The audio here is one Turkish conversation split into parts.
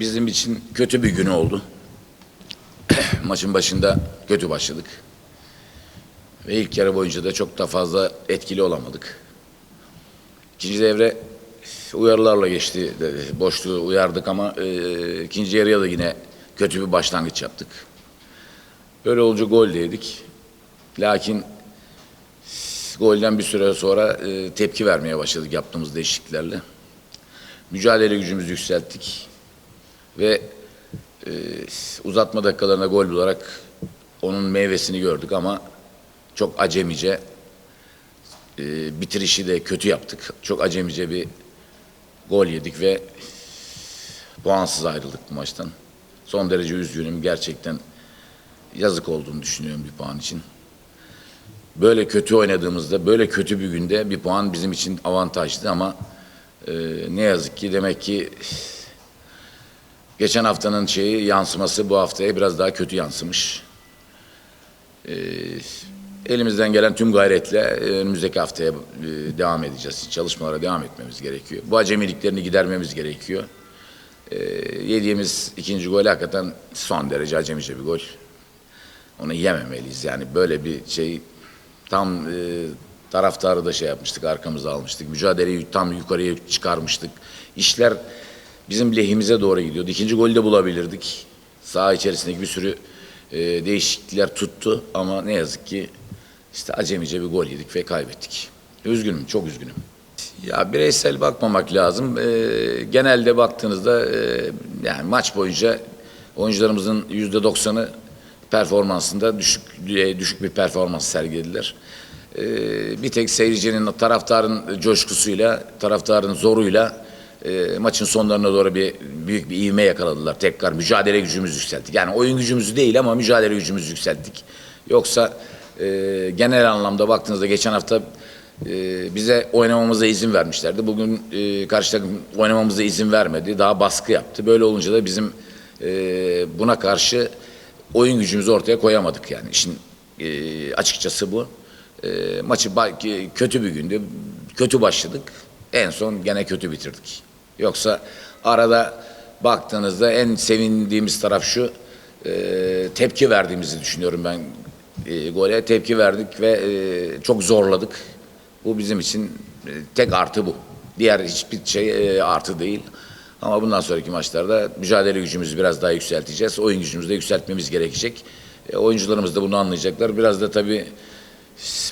bizim için kötü bir gün oldu. Maçın başında kötü başladık. Ve ilk yarı boyunca da çok da fazla etkili olamadık. İkinci devre uyarılarla geçti. Boşluğu uyardık ama e, ikinci yarıya da yine kötü bir başlangıç yaptık. Böyle olunca gol de. Lakin golden bir süre sonra e, tepki vermeye başladık yaptığımız değişikliklerle. Mücadele gücümüzü yükselttik ve e, uzatma dakikalarına gol bularak onun meyvesini gördük ama çok acemice e, bitirişi de kötü yaptık. Çok acemice bir gol yedik ve puansız ayrıldık bu maçtan. Son derece üzgünüm. Gerçekten yazık olduğunu düşünüyorum bir puan için. Böyle kötü oynadığımızda, böyle kötü bir günde bir puan bizim için avantajlı ama e, ne yazık ki demek ki geçen haftanın şeyi yansıması bu haftaya biraz daha kötü yansımış. E, elimizden gelen tüm gayretle e, önümüzdeki haftaya e, devam edeceğiz. Çalışmalara devam etmemiz gerekiyor. Bu acemiliklerini gidermemiz gerekiyor. E, yediğimiz ikinci gol hakikaten son derece acemice bir gol. Onu yememeliyiz yani böyle bir şey tam e, taraftarı da şey yapmıştık arkamıza almıştık. Mücadeleyi tam yukarıya çıkarmıştık. İşler bizim lehimize doğru gidiyordu. İkinci golü de bulabilirdik. Saha içerisindeki bir sürü e, değişiklikler tuttu ama ne yazık ki işte acemice bir gol yedik ve kaybettik. Üzgünüm, çok üzgünüm. Ya bireysel bakmamak lazım. E, genelde baktığınızda e, yani maç boyunca oyuncularımızın yüzde doksanı performansında düşük e, düşük bir performans sergilediler. E, bir tek seyircinin, taraftarın coşkusuyla, taraftarın zoruyla e, maçın sonlarına doğru bir büyük bir ivme yakaladılar. Tekrar mücadele gücümüzü yükselttik. Yani oyun gücümüzü değil ama mücadele gücümüzü yükselttik. Yoksa e, genel anlamda baktığınızda geçen hafta e, bize oynamamıza izin vermişlerdi. Bugün e, karşı takım oynamamıza izin vermedi. Daha baskı yaptı. Böyle olunca da bizim e, buna karşı oyun gücümüzü ortaya koyamadık yani. İşin e, açıkçası bu. E, maçı kötü bir gündü. Kötü başladık. En son gene kötü bitirdik. Yoksa arada baktığınızda en sevindiğimiz taraf şu. e, tepki verdiğimizi düşünüyorum ben e, gole. Tepki verdik ve e, çok zorladık. Bu bizim için e, tek artı bu. Diğer hiçbir şey e, artı değil. Ama bundan sonraki maçlarda mücadele gücümüzü biraz daha yükselteceğiz. Oyun gücümüzü de yükseltmemiz gerekecek. E, oyuncularımız da bunu anlayacaklar. Biraz da tabii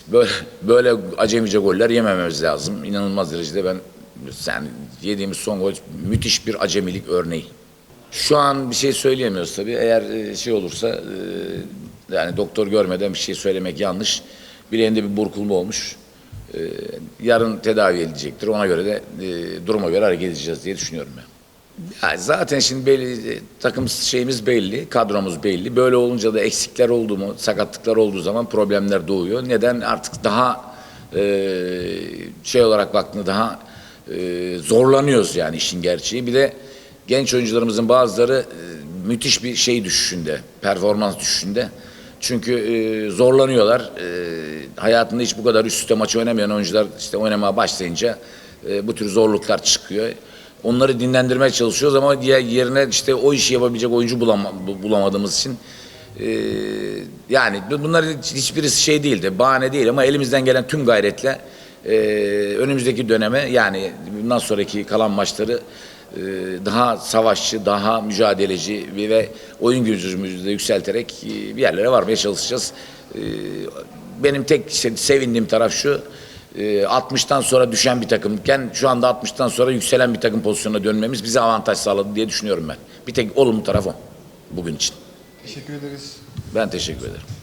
böyle, böyle acemice goller yemememiz lazım. İnanılmaz derecede ben yani yediğimiz son gol müthiş bir acemilik örneği. Şu an bir şey söyleyemiyoruz tabii. Eğer e, şey olursa e, yani doktor görmeden bir şey söylemek yanlış. Bileğinde bir burkulma olmuş. E, yarın tedavi edilecektir. Ona göre de duruma göre hareket edeceğiz diye düşünüyorum ben. Ya zaten şimdi belli, takım şeyimiz belli, kadromuz belli. Böyle olunca da eksikler oldu mu, sakatlıklar olduğu zaman problemler doğuyor. Neden? Artık daha şey olarak baktığında daha e, zorlanıyoruz yani işin gerçeği. Bir de genç oyuncularımızın bazıları e, müthiş bir şey düşüşünde, performans düşüşünde. Çünkü e, zorlanıyorlar. E, hayatında hiç bu kadar üst üste maç oynamayan oyuncular işte oynamaya başlayınca bu tür zorluklar çıkıyor. Onları dinlendirmeye çalışıyoruz ama diğer yerine işte o işi yapabilecek oyuncu bulama, bu- bulamadığımız için yani bu- bunların hiç- hiçbirisi şey değil de bahane değil ama elimizden gelen tüm gayretle e, önümüzdeki döneme yani bundan sonraki kalan maçları e, daha savaşçı, daha mücadeleci ve- oyun gücümüzü de yükselterek e, bir yerlere varmaya çalışacağız. E, benim tek sevindiğim taraf şu. e, 60'tan sonra düşen bir takımken şu anda 60'tan sonra yükselen bir takım pozisyonuna dönmemiz bize avantaj sağladı diye düşünüyorum ben. Bir tek olumlu taraf o bugün için. Teşekkür ederiz. Ben teşekkür ederim.